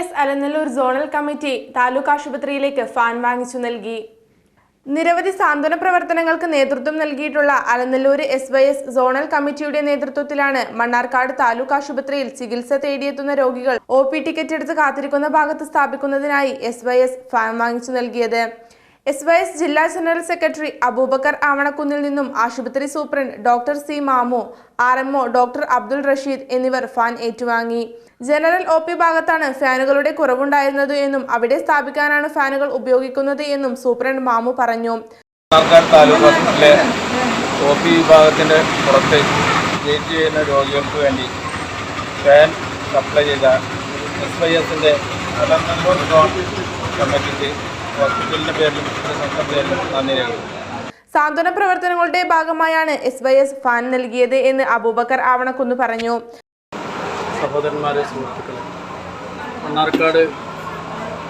S Alanallur zonal committee taluk ആശുപത്രിയിലേക്ക് fan വാങ്ങിച്ചു നൽകി. നിരവധി സാന്ത്വന പ്രവർത്തനങ്ങൾക്ക് നേതൃത്വം നൽകിയിട്ടുള്ള Alanallur S Y S zonal കമ്മിറ്റിയുടെ നേതൃത്വത്തിലാണ് മണ്ണാർക്കാട് താലൂക്ക് ആശുപത്രിയിൽ ചികിത്സ തേടിയെത്തുന്ന രോഗികൾ ഒ പി ടിക്കറ്റ് എടുത്ത് കാത്തിരിക്കുന്ന ഭാഗത്ത് സ്ഥാപിക്കുന്നതിനായി എസ് വൈ എസ് ഫാൻ വാങ്ങിച്ചു നൽകിയത്. എസ് വൈ എസ് ജില്ലാ ജനറൽ സെക്രട്ടറി അബൂബക്കർ ആവണക്കുന്നിൽ നിന്നും ആശുപത്രി superintendent doctor C Mamu R MO doctor Abdul Rasheed എന്നിവർ ഫാൻ ഏറ്റുവാങ്ങി. ജനറൽ ഒ പി ഭാഗത്താണ് ഫാനുകളുടെ കുറവുണ്ടായിരുന്നത് എന്നും അവിടെ സ്ഥാപിക്കാനാണ് ഫാനുകൾ ഉപയോഗിക്കുന്നത് എന്നും സൂപ്രണ്ട് മാമു പറഞ്ഞു. ഒ പുറത്ത് ചെയ്യുന്ന രോഗികൾക്ക് വേണ്ടി ഫാൻ സപ്ലൈ ചെയ്ത എസ് വൈ എസിന്റെ കമ്മിറ്റിക്ക് ഹോസ്പിറ്റലിന്റെ പേരിലും സ്വന്തം പേരിലും നന്ദി രേഖപ്പെടുത്തുന്നു. സാന്ത്വന പ്രവർത്തനങ്ങളുടെ ഭാഗമായാണ് എസ് വൈ എസ് ഫാൻ നൽകിയത് എന്ന് അബൂബക്കർ ആവണക്കുന്ന് പറഞ്ഞു. സഹോദരന്മാരെ സുഹൃത്തുക്കളെ മണ്ണാർക്കാട്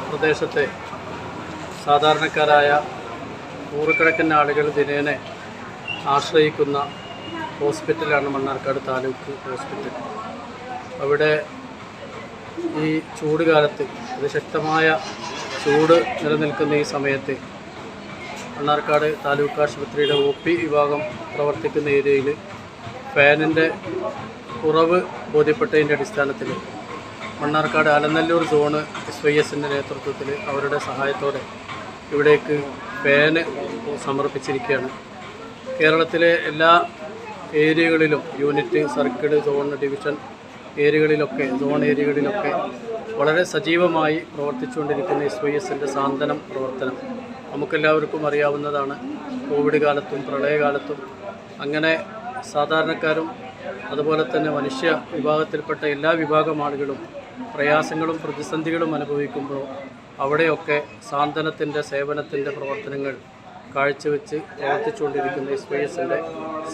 പ്രദേശത്തെ സാധാരണക്കാരായ നൂറുകണക്കിന് ആളുകൾ ദിനേന ആശ്രയിക്കുന്ന ഹോസ്പിറ്റലാണ് മണ്ണാർക്കാട് താലൂക്ക് ഹോസ്പിറ്റൽ. അവിടെ ഈ ചൂട് കാലത്ത് അതിശക്തമായ ചൂട് നിലനിൽക്കുന്ന ഈ സമയത്ത് മണ്ണാർക്കാട് താലൂക്ക് ആശുപത്രിയുടെ ഒ പി വിഭാഗം പ്രവർത്തിക്കുന്ന ഏരിയയിൽ ഫാനിന്റെ കുറവ് ബോധ്യപ്പെട്ടതിന്റെ അടിസ്ഥാനത്തിൽ Mannarkkad Alanallur zone S Y എസിന്റെ നേതൃത്വത്തിൽ അവരുടെ സഹായത്തോടെ ഇവിടേക്ക് ഫാന് സമർപ്പിച്ചിരിക്കുകയാണ്. കേരളത്തിലെ എല്ലാ ഏരിയകളിലും യൂണിറ്റ് സർക്കിൾ സോൺ ഡിവിഷൻ ഏരിയകളിലൊക്കെ സോൺ ഏരിയകളിലൊക്കെ വളരെ സജീവമായി പ്രവർത്തിച്ചുകൊണ്ടിരിക്കുന്ന എസ് വൈ എസിന്റെ സാന്ത്വനം പ്രവർത്തനം. നമുക്കെല്ലാവർക്കും അറിയാവുന്നതാണ് കോവിഡ് കാലത്തും പ്രളയകാലത്തും. അങ്ങനെ സാധാരണക്കാരും അതുപോലെ തന്നെ മനുഷ്യ വിഭാഗത്തിൽപ്പെട്ട എല്ലാ വിഭാഗം ആളുകളും പ്രയാസങ്ങളും പ്രതിസന്ധികളും അനുഭവിക്കുമ്പോൾ അവിടെയൊക്കെ സാന്ത്വനത്തിന്റെ സേവനത്തിന്റെ പ്രവർത്തനങ്ങൾ കാഴ്ചവെച്ച് പ്രവർത്തിച്ചുകൊണ്ടിരിക്കുന്ന എസ് വൈ എസിന്റെ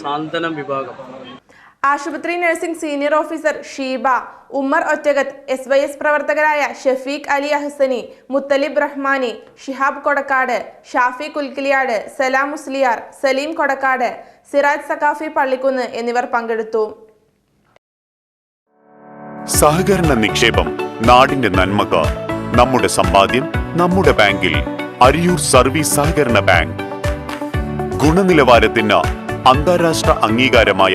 സാന്ത്വനം വിഭാഗം. ആശുപത്രി nursing senior officer Sheeba Ummer ഒറ്റഗത്ത് S Y S പ്രവർത്തകരായ ഷഫീഖ് അലി അഹ്സനി മുത്തലിബ് റഹ്മാനി ഷിഹാബ് കൊടക്കാട് ഷാഫി കുൽക്കിലിയാട് സലാം മുസ്ലിയാർ സലീം കൊടക്കാട് സിറാജ് സക്കാഫി പള്ളിക്കുന്ന് എന്നിവർ പങ്കെടുത്തു. സഹകരണ നിക്ഷേപം നാടിന്റെ നന്മക നമ്മുടെ സമ്പാദ്യം നമ്മുടെ ബാങ്കിൽ അരിയൂർ സർവീസ് സഹകരണ ബാങ്ക്. ഗുണനിലവാരത്തിന് അന്താരാഷ്ട്ര അംഗീകാരമായ